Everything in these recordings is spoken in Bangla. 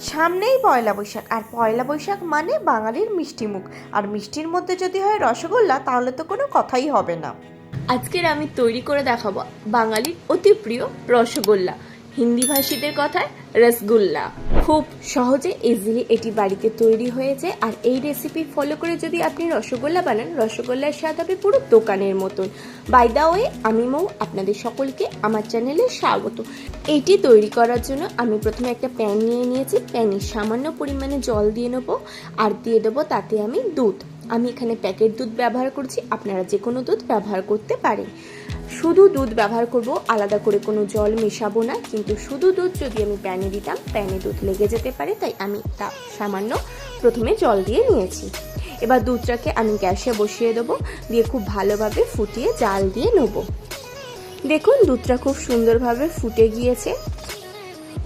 সামনেই পয়লা বৈশাখ। আর পয়লা বৈশাখ মানে বাঙালির মিষ্টি মুখ। আর মিষ্টির মধ্যে যদি হয় রসগোল্লা, তাহলে তো কোনো কথাই হবে না। আজকের আমি তৈরি করে দেখাবো বাঙালির অতি প্রিয় রসগোল্লা। হিন্দি ভাষীদের কথায় রসগোল্লা। খুব সহজে ইজিলি এটি বাড়িতে তৈরি হয়ে যায়। আর এই রেসিপি ফলো করে যদি আপনি রসগোল্লা বানান, রসগোল্লার স্বাদ হবে পুরো দোকানের মতন। বাই দা ওয়ে আমি মৌ, আপনাদের সকলকে আমার চ্যানেলে স্বাগত। এইটি তৈরি করার জন্য আমি প্রথমে একটা প্যান নিয়ে নিয়েছি। প্যানে সামান্য পরিমাণে জল দিয়ে নেব আর দিয়ে দেবো তাতে আমি দুধ। আমি এখানে প্যাকেট দুধ ব্যবহার করছি, আপনারা যে কোনো দুধ ব্যবহার করতে পারেন। শুধু দুধ ব্যবহার করব, আলাদা করে কোনো জল মেশাবো না। কিন্তু শুধু দুধ যদি আমি প্যানে দিতাম, প্যানে দুধ লেগে যেতে পারে, তাই আমি তা সামান্য প্রথমে জল দিয়ে নিয়েছি। এবার দুধটাকে আমি গ্যাসে বসিয়ে দেবো, দিয়ে খুব ভালোভাবে ফুটিয়ে জাল দিয়ে নেব। দেখুন, দুধটা খুব সুন্দরভাবে ফুটে গিয়েছে।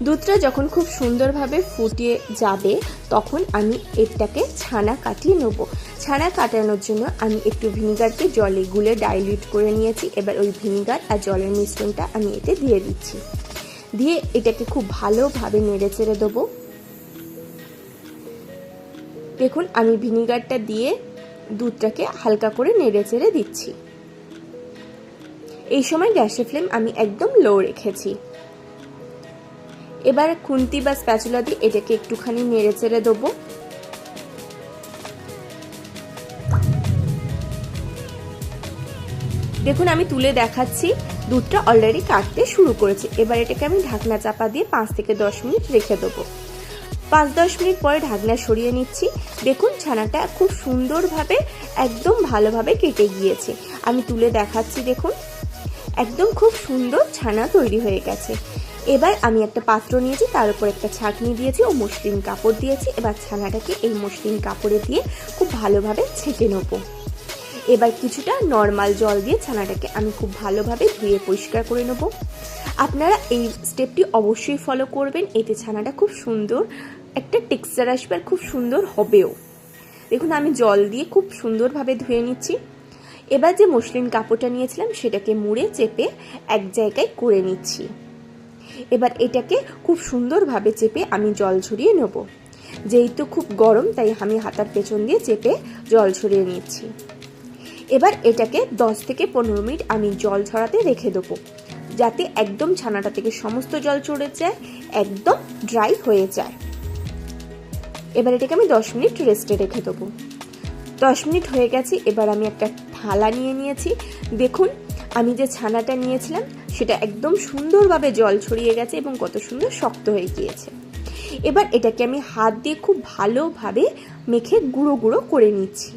দুধটা যখন খুব সুন্দরভাবে ফুটিয়ে যাবে, তখন আমি এটাকে ছানা কাটিয়ে নেব। ছানা কাটানোর জন্য আমি একটু ভিনিগারকে জলে গুলে ডাইলিউট করে নিয়েছি। এবার ওই ভিনিগার আর জলের মিশ্রণটা আমি এতে দিয়ে দিচ্ছি। দিয়ে এটাকে খুব ভালোভাবে নেড়ে চেড়ে দেবো। দেখুন, আমি ভিনিগারটা দিয়ে দুধটাকে হালকা করে নেড়ে চেড়ে দিচ্ছি। এই সময় গ্যাসের ফ্লেম আমি একদম লো রেখেছি। এবার খুন্তি বা স্প্যাচুলা দিয়ে এটাকে একটুখানি নেড়ে চেড়ে দেবো। দেখুন, আমি তুলে দেখাচ্ছি, দুধটা অলরেডি কাটতে শুরু করেছে। এবার এটাকে আমি ঢাকনা চাপা দিয়ে পাঁচ থেকে দশ মিনিট রেখে দেবো। পাঁচ দশ মিনিট পরে ঢাকনা সরিয়ে নিচ্ছি। দেখুন, ছানাটা খুব সুন্দরভাবে, একদম ভালোভাবে কেটে গিয়েছে। আমি তুলে দেখাচ্ছি, দেখুন। একদম খুব সুন্দর ছানা তৈরি হয়ে গেছে। এবার আমি একটা পাত্র নিয়েছি, তার উপর একটা ছাঁকনি দিয়েছি ও মসৃণ কাপড় দিয়েছি। এবার ছানাটাকে এই মসৃণ কাপড়ে দিয়ে খুব ভালোভাবে ছেঁকে নেব। এবার কিছুটা নর্মাল জল দিয়ে ছানাটাকে আমি খুব ভালোভাবে ধুয়ে পরিষ্কার করে নেব। আপনারা এই স্টেপটি অবশ্যই ফলো করবেন, এতে ছানাটা খুব সুন্দর একটা টেক্সচার আসবে আর খুব সুন্দর হবেও। দেখুন, আমি জল দিয়ে খুব সুন্দরভাবে ধুয়ে নিচ্ছি। এবার যে মসলিন কাপড়টা নিয়েছিলাম, সেটাকে মুড়ে চেপে এক জায়গায় করে নিচ্ছি। এবার এটাকে খুব সুন্দরভাবে চেপে আমি জল ঝরিয়ে নেব। যেহেতু খুব গরম, তাই আমি হাতার পেছন দিয়ে চেপে জল ছড়িয়ে নিচ্ছি। এবার এটাকে 10 থেকে পনেরো মিনিট আমি জল ছড়াতে রেখে দেবো, যাতে একদম ছানাটা থেকে সমস্ত জল চড়ে যায়, একদম ড্রাই হয়ে যায়। এবার এটাকে আমি দশ মিনিট রেস্টে রেখে দেবো। দশ মিনিট হয়ে গেছে, এবার আমি একটা থালা নিয়ে নিয়েছি। দেখুন আমি যে ছানাটা নিয়েছিলাম, সেটা একদম সুন্দরভাবে জল ছড়িয়ে গেছে এবং কত সুন্দর শক্ত হয়ে গিয়েছে। এবার এটাকে আমি হাত দিয়ে খুব ভালোভাবে মেখে গুঁড়ো গুঁড়ো করে নিচ্ছি।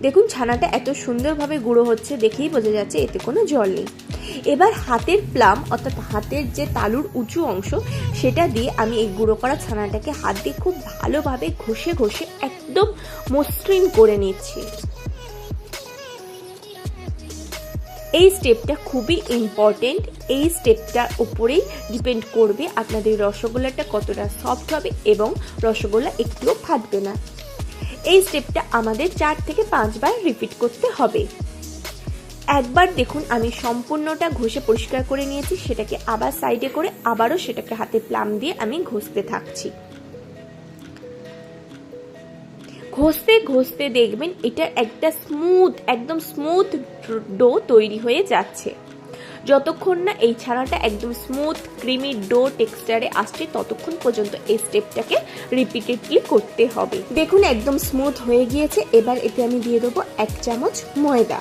দেখুন, ছানাটা এত সুন্দরভাবে গুঁড়ো হচ্ছে দেখেই বোঝা যাচ্ছে এতে কোনো জল নেই। এবার হাতের প্লাম অর্থাৎ হাতের যে তালুর উঁচু অংশ, সেটা দিয়ে আমি এই গুঁড়ো করা ছানাটাকে হাত দিয়ে খুব ভালোভাবে ঘষে ঘষে একদম মসৃণ করে নিচ্ছি। এই স্টেপটা খুবই ইম্পর্টেন্ট এই স্টেপটার উপরেই ডিপেন্ড করবে আপনাদের রসগোল্লাটা কতটা সফট হবে এবং রসগোল্লা একটুও ফাটবে না। এই স্টেপটা আমাদের চার থেকে পাঁচবার রিপিট করতে হবে। একবার দেখুন আমি সম্পূর্ণটা ঘষে পরিষ্কার করে নিয়েছি, সেটাকে আবার সাইডে করে আবারও সেটাকে হাতে প্লাম দিয়ে আমি ঘষতে থাকছি। ঘষতে ঘষতে দেখবেন এটা একটা স্মুথ একদম স্মুথ ডো তৈরি হয়ে যাচ্ছে। যতক্ষণ না এই ছানাটা একদম স্মুথ ক্রিমি ডো টেক্সচারে আসছে, ততক্ষণ পর্যন্ত এই স্টেপটাকে রিপিটেডলি করতে হবে। দেখুন, একদম স্মুথ হয়ে গিয়েছে। এবার এতে আমি দিয়ে দেবো এক চামচ ময়দা।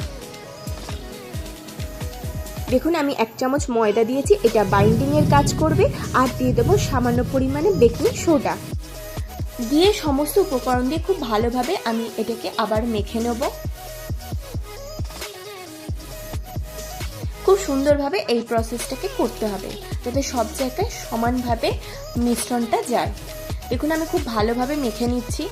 দেখুন, আমি এক চামচ ময়দা দিয়েছি। এটা বাইন্ডিংয়ের কাজ করবে। আর দিয়ে দেবো সামান্য পরিমাণে বেকিং সোডা। দিয়ে সমস্ত উপকরণ দিয়ে খুব ভালোভাবে আমি এটাকে আবার মেখে নেব। খুব সুন্দরভাবে এই প্রসেসটাকে করতে হবে, যাতে সব জায়গায় সমানভাবে মিশ্রণটা যায়। দেখুন, আমি খুব ভালোভাবে মেখে নিচ্ছি।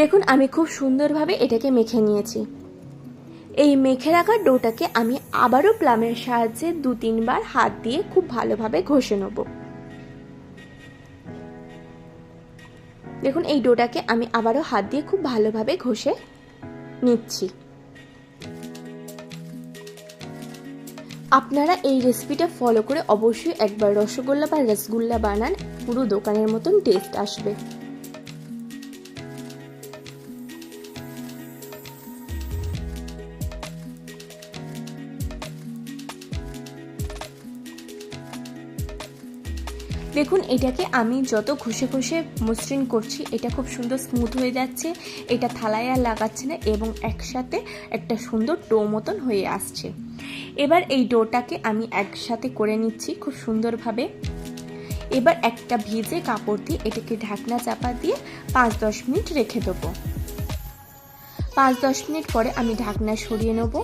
দেখুন, আমি খুব সুন্দরভাবে এটাকে মেখে নিয়েছি। এই মেখে রাখা ডোটাকে আমি আবারও প্লামের সাহায্যে দু তিনবার হাত দিয়ে খুব ভালোভাবে ঘষে নেব। দেখুন, এই ডোটাকে আমি আবারও হাত দিয়ে খুব ভালোভাবে ঘষে নিচ্ছি। আপনারা এই রেসিপিটা ফলো করে অবশ্যই একবার রসগোল্লা বা রসগুল্লা বানান, পুরো দোকানের মতন টেস্ট আসবে। দেখুন, এটাকে আমি যত ঘষে ঘষে মসৃণ করছি, এটা খুব সুন্দর স্মুথ হয়ে যাচ্ছে, এটা থালায় আর লাগাচ্ছে না এবং একসাথে একটা সুন্দর ডো মতন হয়ে আসছে। এবার এই ডোটাকে আমি একসাথে করে নিচ্ছি খুব সুন্দরভাবে। এবার একটা ভিজে কাপড় দিয়ে এটাকে ঢাকনা চাপা দিয়ে পাঁচ দশ মিনিট রেখে দেবো। পাঁচ দশ মিনিট পরে আমি ঢাকনা সরিয়ে নেব।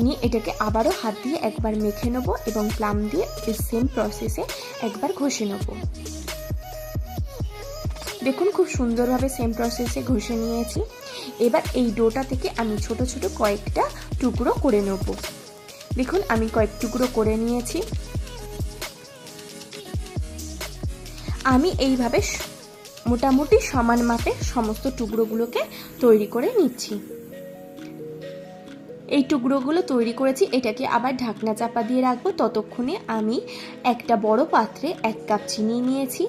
নিয়ে এটাকে আবারও হাত দিয়ে একবার মেখে নেব এবং প্লাম দিয়ে এই সেম প্রসেসে একবার ঘষে নেব। দেখুন খুব সুন্দরভাবে সেম প্রসেসে ঘষে নিয়েছি। এবার এই ডোটা থেকে আমি ছোট ছোট কয়েকটা টুকরো করে নেব। দেখুন আমি কয়েক টুকরো করে নিয়েছি। আমি এইভাবে মোটামুটি সমান মাপের সমস্ত টুকরোগুলোকে তৈরি করে নিচ্ছি। এই টুকরোগুলো তৈরি করেছি, এটাকে আবার ঢাকনা চাপা দিয়ে রাখব। ততক্ষণে আমি একটা বড় পাত্রে এক কাপ চিনি নিয়েছি।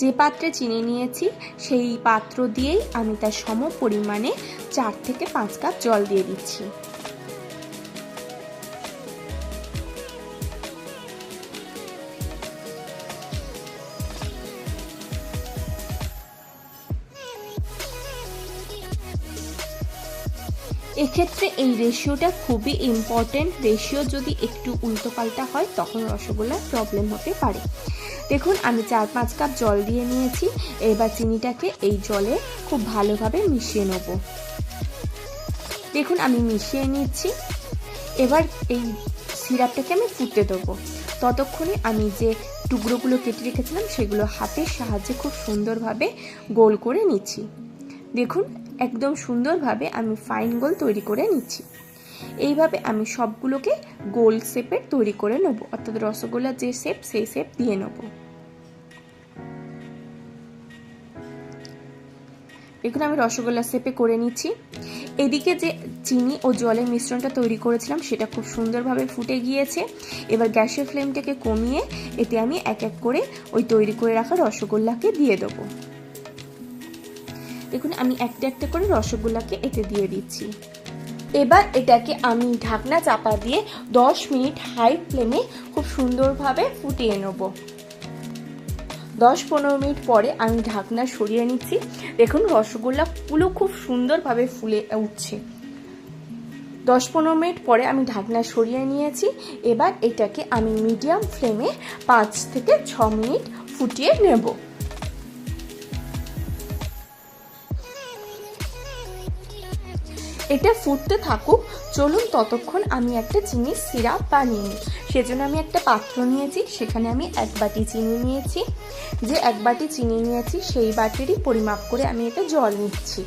যে পাত্রে চিনি নিয়েছি, সেই পাত্র দিয়েই আমি তার সম পরিমাণে চার থেকে পাঁচ কাপ জল দিয়ে দিচ্ছি। এক্ষেত্রে এই রেশিওটা খুবই ইম্পর্টেন্ট রেশিও যদি একটু উল্টোপাল্টা হয়, তখন রসগোল্লার প্রবলেম হতে পারে। দেখুন, আমি চার পাঁচ কাপ জল দিয়ে নিয়েছি। এবার চিনিটাকে এই জলে খুব ভালোভাবে মিশিয়ে নেব। দেখুন, আমি মিশিয়ে নিচ্ছি। এবার এই সিরাপটাকে আমি ফুটতে দেবো। ততক্ষণে আমি যে টুকরোগুলো কেটে রেখেছিলাম, সেগুলো হাতের সাহায্যে খুব সুন্দরভাবে গোল করে নিচ্ছি। দেখুন একদম সুন্দরভাবে আমি ফাইন গোল তৈরি করে নিচ্ছি। এইভাবে আমি সবগুলোকে গোল শেপের তৈরি করে নেব, অর্থাৎ রসগোল্লার যে শেপ সেই শেপ দিয়ে নেব। দেখুন, আমি রসগোল্লা শেপে করে নিচ্ছি। এদিকে যে চিনি ও জলের মিশ্রণটা তৈরি করেছিলাম, সেটা খুব সুন্দরভাবে ফুটে গিয়েছে। এবার গ্যাসের ফ্লেমটাকে কমিয়ে এতে আমি এক এক করে ওই তৈরি করে রাখা রসগোল্লাকে দিয়ে দেবো। দেখুন, আমি একটা একটা করে রসগোল্লাকে এতে দিয়ে দিচ্ছি। এবার এটাকে আমি ঢাকনা চাপা দিয়ে দশ মিনিট হাই ফ্লেমে খুব সুন্দরভাবে ফুটিয়ে নেব। দশ পনেরো মিনিট পরে আমি ঢাকনা সরিয়ে নিচ্ছি। দেখুন রসগোল্লাগুলো খুব সুন্দরভাবে ফুলে উঠছে। দশ পনেরো মিনিট পরে আমি ঢাকনা সরিয়ে নিয়েছি। এবার এটাকে আমি মিডিয়াম ফ্লেমে পাঁচ থেকে ছ মিনিট ফুটিয়ে নেব। এটা ফুটতে থাকুক, চলুন ততক্ষণ আমি একটা চিনির সিরাপ বানিয়ে নিই। সেজন্য আমি একটা পাত্র নিয়েছি, সেখানে আমি এক বাটি চিনি নিয়েছি। যে এক বাটি চিনি নিয়েছি, সেই বাটিরই পরিমাপ করে আমি এতে জল নিচ্ছি।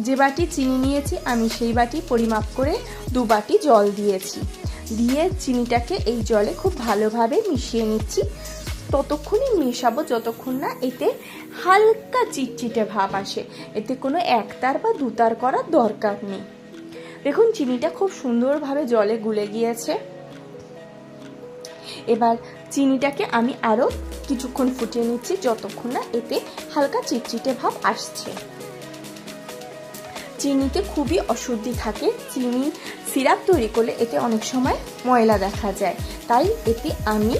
যে বাটি চিনি নিয়েছি, আমি সেই বাটি পরিমাপ করে দু বাটি জল দিয়েছি। দিয়ে চিনিটাকে এই জলে খুব ভালোভাবে মিশিয়ে নিচ্ছি। ততক্ষণই মেশাবো যতক্ষণ না এতে হালকা চিটচিটে ভাব আসে। এতে কোনো একতার বা দুতার করার দরকার নেই। দেখুন, চিনিটা খুব সুন্দরভাবে জলে গুলে গিয়েছে। এবার চিনিটাকে আমি আরও কিছুক্ষণ ফুটিয়ে নিচ্ছি যতক্ষণ না এতে হালকা চিটচিটে ভাব আসছে। চিনিতে খুবই অশুদ্ধি থাকে। চিনি সিরাপ তৈরি করলে এতে অনেক সময় ময়লা দেখা যায়। তাই এতে আমি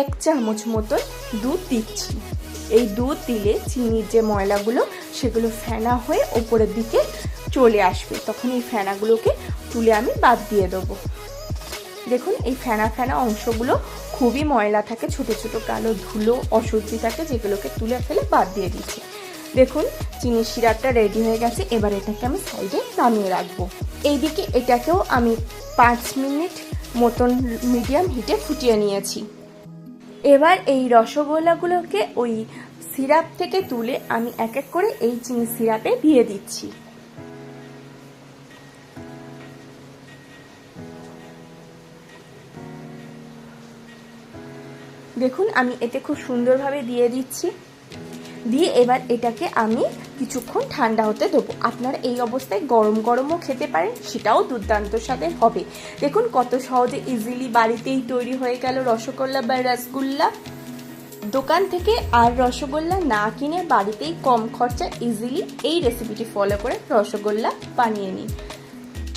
এক চামচ মতন দুধ দিচ্ছি। এই দুধ দিলে চিনির যে ময়লাগুলো, সেগুলো ফেনা হয়ে ওপরের দিকে চলে আসবে। তখন এই ফেনাগুলোকে তুলে আমি বাদ দিয়ে দেবো। দেখুন, এই ফেনা ফেনা অংশগুলো খুবই ময়লা থাকে, ছোট ছোট কালো ধুলো অশুদ্ধি থাকে, যেগুলোকে তুলে ফেলে বাদ দিয়ে দিচ্ছি। দেখুন, চিনির সিরাপটা রেডি হয়ে গেছে। এবার এটাকে আমি সাইডে নামিয়ে রাখব। এইদিকে এটাকেও আমি পাঁচ মিনিট মতন মিডিয়াম হিটে ফুটিয়ে নিয়েছি। এবার এই রসগোল্লাগুলোকে ওই সিরাপ থেকে তুলে আমি এক এক করে এই চিনি সিরাপে দিয়ে দিচ্ছি। দেখুন, আমি এতে খুব সুন্দরভাবে দিয়ে দিচ্ছি। দিয়ে এবার এটাকে আমি কিছুক্ষণ ঠান্ডা হতে দেবো। আপনারা এই অবস্থায় গরম গরমও খেতে পারেন, সেটাও দুর্দান্ত স্বাদের হবে। দেখুন কত সহজে ইজিলি বাড়িতেই তৈরি হয়ে গেল রসগোল্লা বা রসগোল্লা। দোকান থেকে আর রসগোল্লা না কিনে বাড়িতেই কম খরচা ইজিলি এই রেসিপিটি ফলো করে রসগোল্লা বানিয়ে নিন।